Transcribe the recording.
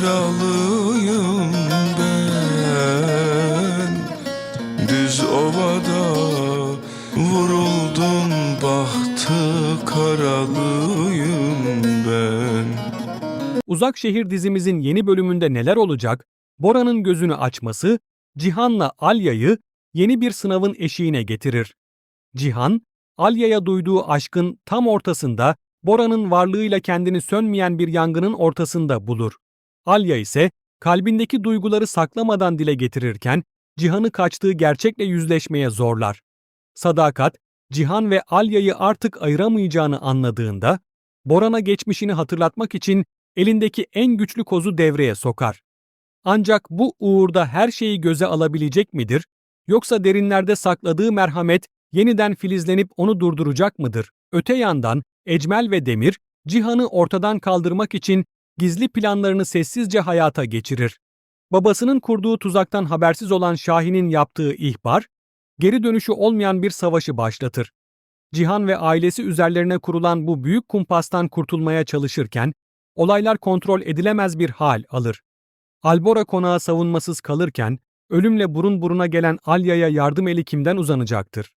Kralıyım ben Düz ovada Vuruldum bahtı karalıyım ben Uzak Şehir dizimizin yeni bölümünde neler olacak? Bora'nın gözünü açması, Cihan'la Alya'yı yeni bir sınavın eşiğine getirir. Cihan, Alya'ya duyduğu aşkın tam ortasında, Bora'nın varlığıyla kendini sönmeyen bir yangının ortasında bulur. Alya ise kalbindeki duyguları saklamadan dile getirirken, Cihan'ı kaçtığı gerçekle yüzleşmeye zorlar. Sadakat, Cihan ve Alya'yı artık ayıramayacağını anladığında, Boran'a geçmişini hatırlatmak için elindeki en güçlü kozu devreye sokar. Ancak bu uğurda her şeyi göze alabilecek midir? Yoksa derinlerde sakladığı merhamet yeniden filizlenip onu durduracak mıdır? Öte yandan Ecmel ve Demir, Cihan'ı ortadan kaldırmak için gizli planlarını sessizce hayata geçirir. Babasının kurduğu tuzaktan habersiz olan Şahin'in yaptığı ihbar, geri dönüşü olmayan bir savaşı başlatır. Cihan ve ailesi üzerlerine kurulan bu büyük kumpastan kurtulmaya çalışırken, olaylar kontrol edilemez bir hal alır. Albora konağı savunmasız kalırken, ölümle burun buruna gelen Alya'ya yardım eli kimden uzanacaktır?